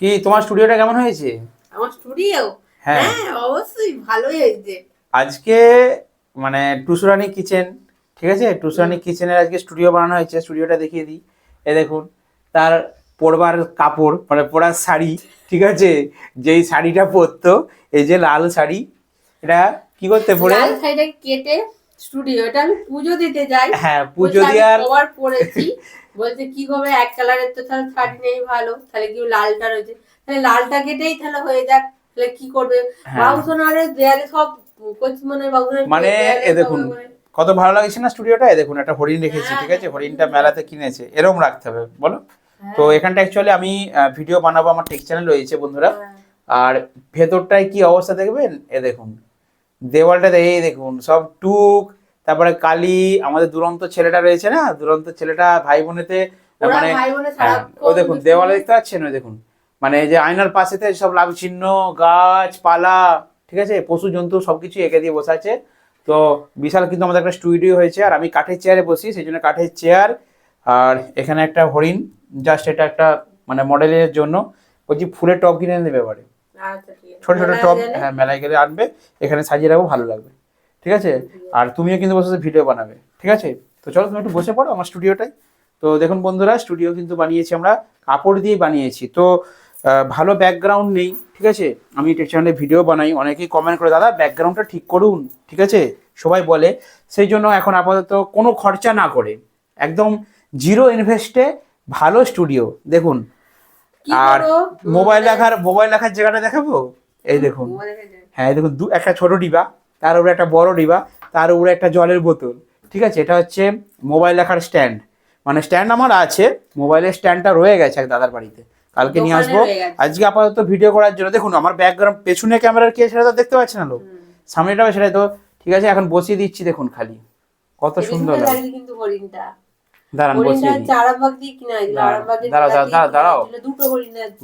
কি তোমার স্টুডিওটা কেমন হয়েছে? আমার স্টুডিও? হ্যাঁ। হ্যাঁ অবশ্যই ভালোই হয়েছে। আজকে মানে টুসুরানি কিচেন ঠিক আছে? টুসুরানি কিচেনের আজকে স্টুডিও বানানো হয়েছে স্টুডিওটা দেখিয়ে দিই। এ দেখুন তার পরবার কাপড় মানে পরার শাড়ি ঠিক আছে? যেই শাড়িটা পরতো এই যে লাল শাড়ি এটা কি করতে পরে লাল শাড়িটা কেটে স্টুডিও এটা আমি পুজো দিতে যাই। হ্যাঁ পুজো দেওয়ার কভার পরেছি বলছে কি হবে এক কালারের তো তাহলে শাড়ি নেই ভালো। তাহলে কি লালটা রয়েছে? তাহলে লালটা কেটেই তাহলে হয়ে যাক। তাহলে কি করবে? হ্যাঁ। দেয়ালে সব মানে মানে এ দেখুন কত ভালো লাগছে না স্টুডিওটা এ দেখুন একটা হরিণ রেখেছি ঠিক আছে? হরিণটা মেলাতে কিনেছে। এরকম রাখতে হবে বলো? তো এখানটা অ্যাকচুয়ালি আমি ভিডিও বানাবো আমার টেক চ্যানেল রয়েছে বন্ধুরা। হ্যাঁ। আর ভেতরটায় কি অবস্থা দেখবেন? এ দেখুন দেওয়ালটা এই দেখুন সব টুক তারপরে কালি আমাদের দুরন্ত ছেলেটা রয়েছে না দুরন্ত ছেলেটা ভাই বোনেতে মানে হ্যাঁ, ও দেখুন দেওয়ালে দেখতে পাচ্ছেন ওই দেখুন মানে যে আয়নার পাশেতে সব লাভ চিহ্ন গাছ পালা ঠিক আছে পশু জন্তু সবকিছু এঁকে দিয়ে বসে আছে। তো বিশাল কিন্তু আমাদের একটা স্টুডিও হয়েছে আর আমি কাঠের চেয়ারে বসি সেই জন্য কাঠের চেয়ার আর এখানে একটা হরিণ জাস্ট এটা একটা মানে মডেলের জন্য বলছি ফুলের টব কিনে নেবে এবারে। ছোট ছোট মেলায় টব হ্যাঁ মেলায় গেলে আনবে এখানে সাজিয়ে রাখব ভালো লাগবে। ঠিক আছে? আর তুমিও কিন্তু বসে ভিডিও বানাবে। ঠিক আছে? তো চলো তুমি একটু বসে পড়ো আমার স্টুডিওটাই তো দেখুন বন্ধুরা স্টুডিও কিন্তু বানিয়েছি আমরা কাপড় দিয়ে বানিয়েছি। তো ভালো ব্যাকগ্রাউন্ড নেই ঠিক আছে? আমি চ্যানেলে ভিডিও বানাই অনেকেই কমেন্ট করে দাদা ব্যাকগ্রাউন্ডটা ঠিক করুন। ঠিক আছে? সবাই বলে। সেই জন্য এখন আপাতত কোনো খরচা না করে একদম জিরো ইনভেস্টে ভালো স্টুডিও দেখুন আর মোবাইল রাখার মোবাইল রাখার জায়গাটা দেখাবো? এই দেখুন। হ্যাঁ দেখুন দু একটা ছোট ডিবা তার উপরে একটা বড় ডিবা তার উপরে একটা জলের বোতল। ঠিক আছে? এটা হচ্ছে মোবাইল রাখার স্ট্যান্ড। মানে স্ট্যান্ড আমার আছে মোবাইলের স্ট্যান্ডটা রয়ে গেছে এক দাদার বাড়িতে। কালকে নিয়ে আসব। আজকে আপাতত ভিডিও করার জন্য দেখুন আমার ব্যাকগ্রাউন্ড পেছনে ক্যামেরার কি সেটা তো দেখতে পাচ্ছে না লোক? সামনেটাও সেটাই তো ঠিক আছে? এখন বসিয়ে দিচ্ছি দেখুন খালি। কত সুন্দর লাগে। দাঁড়ান বসিয়ে দাঁড়াও, দাঁড়াও,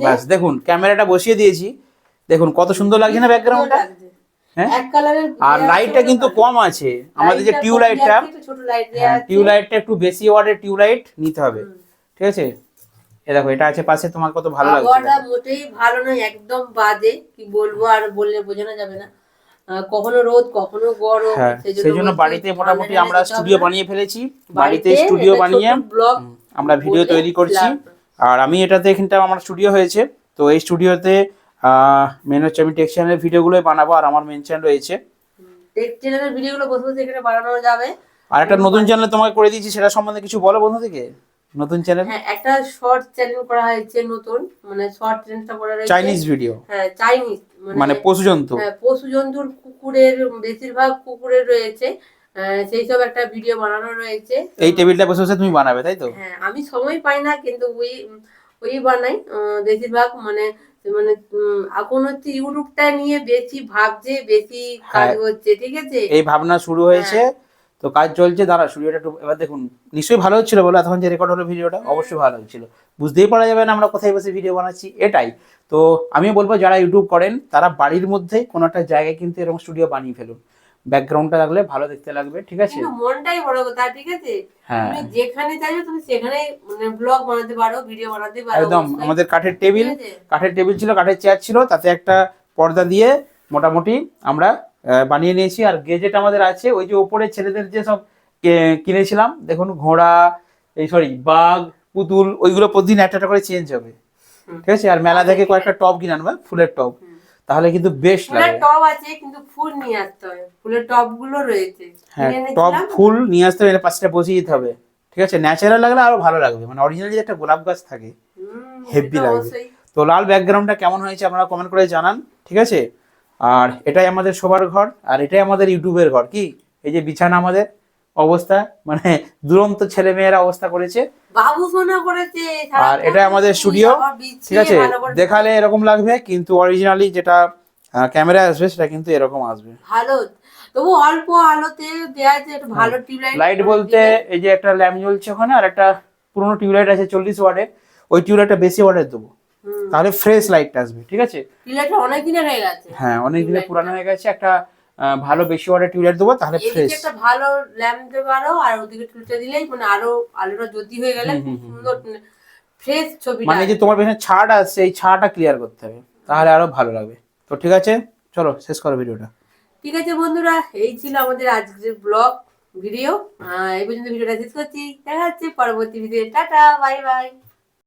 ব্যাস দেখুন ক্যামেরাটা বসিয়ে দিয়েছি। দেখুন কত সুন্দর লাগছে না ব্যাকগ্রাউন্ডটা। হ্যাঁ? আর লাইটটা কিন্তু কম আছে। আমাদের যে টিউব লাইটটা টিউব লাইটটা একটু বেশি ওয়াটের টিউব লাইট নিতে হবে। ঠিক আছে? এ দেখো এটা আছে পাশে তোমার কত ভালো লাগছে মোটেই ভালো নয় একদম বাজে। কি বলব আর বললে বোঝানো যাবে না। কখনো রোদ কখনো গরম হ্যাঁ সেই জন্য বাড়িতে মোটামুটি আমরা স্টুডিও বানিয়ে ফেলেছি। বাড়িতে স্টুডিও বানিয়ে আমরা ভিডিও তৈরি করছি। আর আমি এটাতে এখানটা আমার স্টুডিও হয়েছে। তো এই স্টুডিওতে মেন হচ্ছে আমি টেক চ্যানেলের ভিডিওগুলোই বানাবো আর আমার মেন চ্যানেল রয়েছে। টেক চ্যানেলের ভিডিওগুলো বসে বসে এখানে বানানো যাবে। আর একটা নতুন চ্যানেল তোমাকে করে দিয়েছি সেটা সম্বন্ধে কিছু বলো বন্ধু থেকে নতুন চ্যানেল হ্যাঁ একটা শর্ট চ্যানেল করা হয়েছে নতুন মানে শর্ট চ্যানেলটা করা হয়েছে। চাইনিজ ভিডিও হ্যাঁ চাইনিজ মানে পশু জন্তু? হ্যাঁ, পশু জন্তুর কুকুরের বেশিরভাগ কুকুরের রয়েছে। আহ, সেই সব একটা ভিডিও বানানো রয়েছে। এই টেবিলটা বসে বসে তুমি বানাবে তাই তো? হ্যাঁ আমি সময় পাই না কিন্তু ওই ওই বানাই। বেশিরভাগ মানে মানে এখন হচ্ছে ইউটিউবটা নিয়ে বেশি ভাবছে বেশি কাজ হ্যাঁ। হচ্ছে ঠিক আছে? এই ভাবনা শুরু হয়েছে। তো কাজ চলছে দাঁড়া স্টুডিওটা একটু এবার দেখুন নিশ্চয়ই ভালো হচ্ছিল বলো এতক্ষণ যে রেকর্ড হলো ভিডিওটা অবশ্যই ভালো হচ্ছিল। বুঝতেই পারা যাবে না আমরা কোথায় বসে ভিডিও বানাচ্ছি এটাই। তো আমি বলব যারা ইউটিউব করেন তারা বাড়ির মধ্যে কোনো একটা জায়গায় কিন্তু এরকম স্টুডিও বানিয়ে ফেলুন। ব্যাকগ্রাউন্ডটা লাগলে ভালো দেখতে লাগবে ঠিক আছে? মনটাই বড় কথা ঠিক আছে? হ্যাঁ। তুমি যেখানে চাইবে তুমি সেখানে মানে ব্লগ বানাতে পারো ভিডিও বানাতে পারো একদম আমাদের কাঠের টেবিল কাঠের টেবিল ছিল কাঠের চেয়ার ছিল তাতে একটা পর্দা দিয়ে মোটামুটি আমরা বানিয়ে নিয়েছি। আর গেজেট আমাদের আছে ওই যে ওপরে ছেলেদের যে সব কিনেছিলাম দেখুন ঘোড়া এই সরি বাঘ পুতুল ওইগুলো প্রতিদিন একটা একটা করে চেঞ্জ হবে। ঠিক আছে? আর মেলা থেকে কয়েকটা টপ কিনে আনবে ফুলের টপ তাহলে কিন্তু বেশ লাগে। টব আছে কিন্তু ফুল নিয়ে আসতে হবে। ফুলের টবগুলো রয়েছে। হ্যাঁ টপ ফুল নিয়ে আসতে হবে পাঁচটা বসিয়ে দিতে হবে। ঠিক আছে? ন্যাচারাল লাগলে আরও ভালো লাগবে। মানে অরিজিনাল অরিজিনালি একটা গোলাপ গাছ থাকে হেভি লাগবে। তো লাল ব্যাকগ্রাউন্ডটা কেমন হয়েছে আপনারা কমেন্ট করে জানান। ঠিক আছে? আর এটাই আমাদের শোবার ঘর আর এটাই আমাদের ইউটিউবের ঘর। কি? এই যে বিছানা আমাদের অবস্থা মানে দুরন্ত ছেলে মেয়েরা অবস্থা করেছে। আর এটা আমাদের স্টুডিও ঠিক আছে? দেখালে এরকম লাগবে কিন্তু অরিজিনালি যেটা ক্যামেরা আসবে সেটা কিন্তু এরকম আসবে। ভালো। তবু অল্প আলোতে ভালো টিউবলাইট লাইট বলতে এই যে একটা ল্যাম্প জ্বলছে ওখানে আর একটা পুরোনো টিউবলাইট আছে চল্লিশ ওয়ার্ডের ওই টিউবলাইটটা বেশি ওয়ার্ডের দেবো। তাহলে ফ্রেশ লাইটটা আসবে ঠিক আছে? টিউবলাইটটা অনেক দিনের হয়ে গেছে। হ্যাঁ অনেক দিনে পুরানো হয়ে গেছে একটা ভালো বেশি ওয়াটের টিউবলাইট দেবো তাহলে ফ্রেশ একটা ভালো ল্যাম্প দিতে পারো আর ওদিকে টুলটা দিলেই মানে আরও আলোটা জ্যোতি হয়ে গেলে। সুন্দর ফ্রেশ ছবিটা মানে এই যে তোমার পেছনে ছাটা আছে এই ছাটা ক্লিয়ার করতে হবে তাহলে আরও ভালো লাগবে। তো ঠিক আছে? চলো শেষ করো ভিডিওটা। ঠিক আছে বন্ধুরা এই ছিল আমাদের আজকের ব্লগ ভিডিও এই পর্যন্ত ভিডিওটা শেষ করছি। দেখা হচ্ছে পরবর্তী ভিডিও টাটা বাই বাই